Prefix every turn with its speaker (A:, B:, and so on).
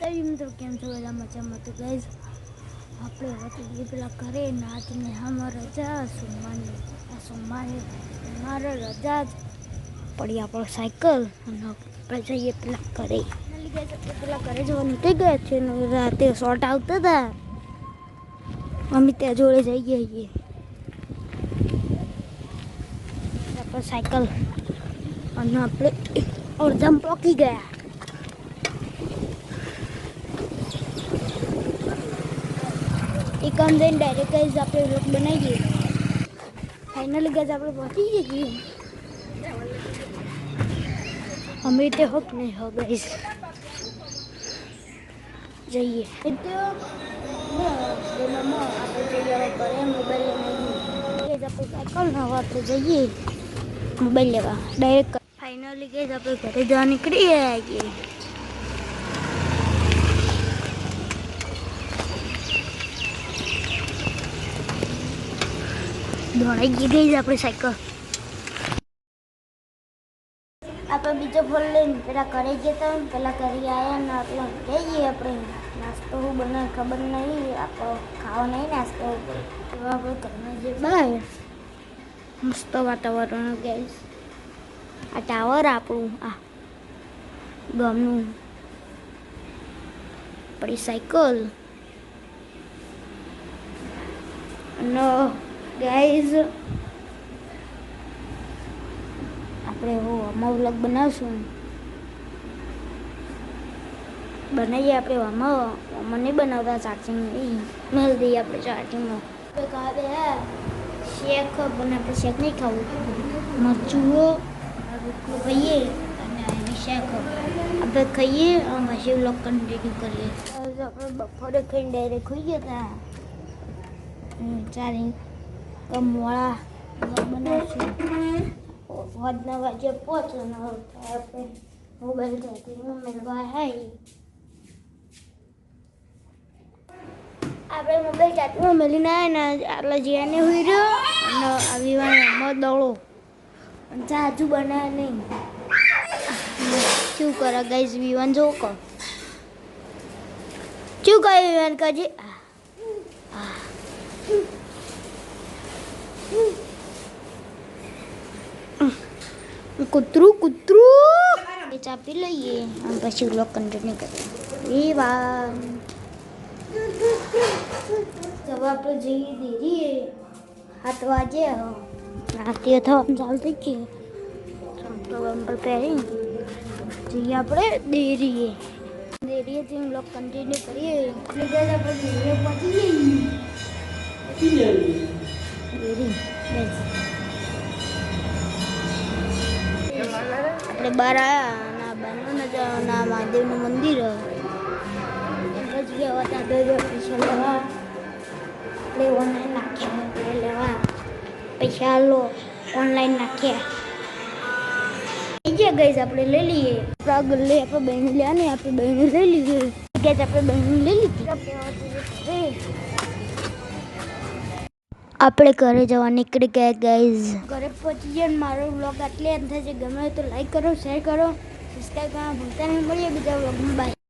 A: માતાજી મિત્રો કેમ છો બધા મજામાં તો ગાઈઝ આપણે હતી પેલા ઘરે ને આજને આમાં રજા સોમવારની આ સોમવારે મારે રજા જ પડી આપણો સાયકલ અને આપણે જઈએ પેલા ઘરે એના લીધે આપણે પેલા ઘરે જવા નીકળી ગયા છે ને રાતે શોર્ટ આવતા હતા અમે ત્યાં જોડે જઈએ છીએ આપણે સાયકલ અને આપણે અડધામ પોકી ગયા એક આમ જઈને ડાયરેક્ટ ગાઈઝ આપણે વ્લોગ બનાવીએ ફાઇનલી ગાઈઝ આપણે પહોંચી જઈએ અમે તે હોક નહીં હો ગાઈઝ જઈએ એ તો આપણે જઈએ હવે ઘરે મોબાઈલ લઈને આપણે સાયકલ હવે આપણે જઈએ મોબાઈલ લેવા ડાયરેક્ટ ફાઇનલી ગઈ આપણે ઘરે જવા નીકળી ગયા છીએ દોડાઈ ગઈ ગઈ આપણી સાયકલ. આપણે બીજો ફોન લઈને પેલા ઘરે ગયા હતા પેલા ઘરે આવ્યા ને આપણે જઈએ આપણે. નાસ્તો હું બને ખબર નહીં આપણો ખાવા નહીં નાસ્તો. તો આપણે ઘરમાં જઈએ બહાર મસ્ત વાતાવરણ ગેસ આ ટાવર આપણું, આ ગામનું. આપણી સાયકલ. અને ગાઈઝ આપણે હું આમાં વ્લોગ બનાવશું બનાવીએ આપણે આમાં આમાં નહીં બનાવતા ચાર્જિંગ નહીં મેળ દઈએ આપણે ચાર્જિંગમાં કાવે શેક પણ આપણે શેક નહીં ખાવું મરચુઓ રોટલું ખાઈએ અને એની શેક આપણે ખાઈએ અને પછી વ્લોગ કન્ટિન્યુ કરીએ આપણે બપોરે ખાઈને ડાયરેક્ટ ખોઈ ગયા હતા ચારી કમવાળા બનાવશું વધના વાગે પહોંચો ને આપણે મોબાઈલ ચાર્જિંગ મેળવા આવી આપણે મોબાઈલ ચાર્જિંગમાં મેળીને આવ્યા ને આટલા જીયાને હોઈ રહ્યો અને આવી વાર દળો અને ચાજુ બનાવે નહીં શું કરે ગાઈઝ વિવાન જોવો કહો શું કહ્યું વિવાન કજી કૂતરું કૂતરું એ ચાપી લઈએ અને પછી વ્લોગ કન્ટિન્યુ કરીએ એ વાત હવે આપણે જઈએ દેરીએ હાથ વાગે રાતે થવા ચાલતી કે ચંપલ વંપલ પહેરી જઈએ આપણે દેરીએ દેરીએથી વ્લોગ કન્ટિન્યુ કરીએ એટલે આપણે દેરીએ પહોંચી જઈએ આપણે બહાર આવ્યા ના બહારનો મહાદેવનું મંદિર. પછી ગયા હતા પૈસા લેવા. આપણે ઓનલાઈન નાખ્યા લેવા. પૈસા લો ઓનલાઈન નાખ્યા થઈ ગયા ગઈ આપણે લઈ લઈએ. આગળ લઈ આપણે બહેન લે આપણે બહેન લઈ લીધી. આપણે બહેન લઈ લીધી. આપણે ઘરે જવા નીકળી ગયા ગાઈઝ ઘરે પહોંચી જઈએ મારો વ્લોગ આટલે થશે. ગમે તો લાઈક કરો શેર કરો સબસ્ક્રાઈબ કરવા ભૂલતા નહીં. મળીએ બીજા બ્લોગમાં બાય